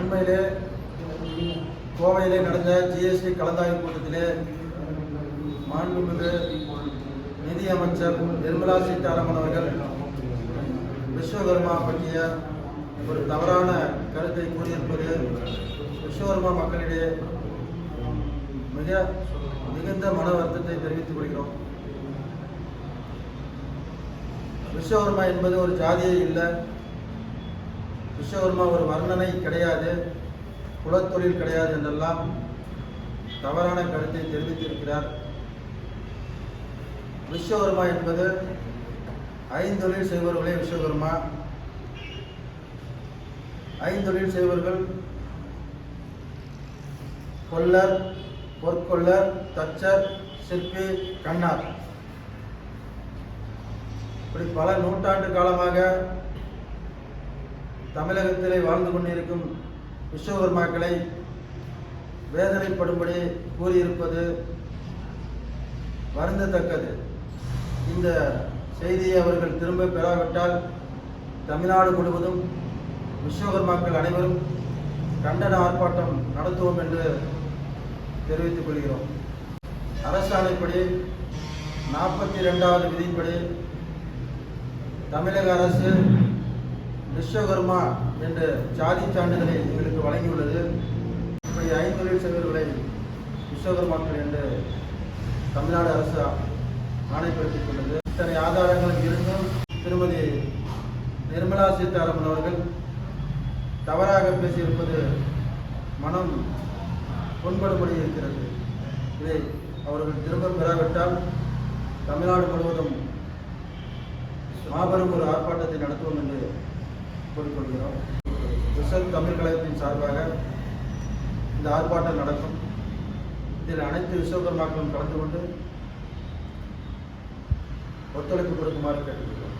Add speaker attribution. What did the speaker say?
Speaker 1: அண்மையிலே கோவையிலே நடந்த ஜிஎஸ்டி கலந்தாய்வு கூட்டத்திலே மாண்புமிகு நிதியமைச்சர் நிர்மலா சீதாராமன் அவர்கள் விஸ்வகர்மா பற்றிய ஒரு தவறான கருத்தை கூறியிருப்பது விஸ்வகர்மா மக்களிடையே மிக மிகுந்த மன வருத்தத்தை தெரிவித்துக் கொள்கிறோம். விஸ்வகர்மா என்பது ஒரு ஜாதியே இல்லை. விஸ்வகர்மா ஒரு வர்ணனை கிடையாது குலத்தொழில் கிடையாது என்றெல்லாம் தவறான கருத்தை தெரிவித்திருக்கிறார். விஸ்வகர்மா என்பது ஐந்தொழில் செய்பவர்களே விஸ்வகர்மா. ஐந்தொழில் செய்பவர்கள் கொல்லர் பொற்கொல்லர் தச்சர் சிற்பி கண்ணார். இப்படி பல நூற்றாண்டு காலமாக தமிழகத்திலே வாழ்ந்து கொண்டிருக்கும் விஸ்வகர்மாக்களை வேதனைப்படும்படி கூறியிருப்பது வருந்தத்தக்கது. இந்த செய்தியை அவர்கள் திரும்ப பெறாவிட்டால் தமிழ்நாடு முழுவதும் விஸ்வகர்மாக்கள் அனைவரும் கண்டன ஆர்ப்பாட்டம் நடத்துவோம் என்று தெரிவித்துக் கொள்கிறோம். அரசாணைப்படி நாற்பத்தி ரெண்டாவது விதிப்படி தமிழக அரசு விஸ்வகர்மா என்ற ஜாதி சான்றிதழை எங்களுக்கு வழங்கியுள்ளது. இப்படி ஐந்தொழில் செய்வர்களை விஸ்வகர்மாக்கள் என்று தமிழ்நாடு அரசு ஆணைப்படுத்திக் கொண்டது. இத்தனை ஆதாரங்கள் இருந்தும் திருமதி நிர்மலா சீதாராமன் அவர்கள் தவறாக பேசியிருப்பது மனம் புண்படும்படி இருக்கிறது. இதை அவர்கள் திரும்ப பெறாவிட்டால் தமிழ்நாடு முழுவதும் மாபெரும் ஒரு ஆர்ப்பாட்டத்தை நடத்துவோம் என்று கூறிக்கொள்கிறோம். ரிசர்வ் தமிழ் கழகத்தின் சார்பாக இந்த ஆர்ப்பாட்டம் நடக்கும். இதில் அனைத்து விஸ்வகர்மாக்களும் கலந்து கொண்டு ஒத்துழைப்பு கொடுக்குமாறு கேட்டுக்கொள்கிறோம்.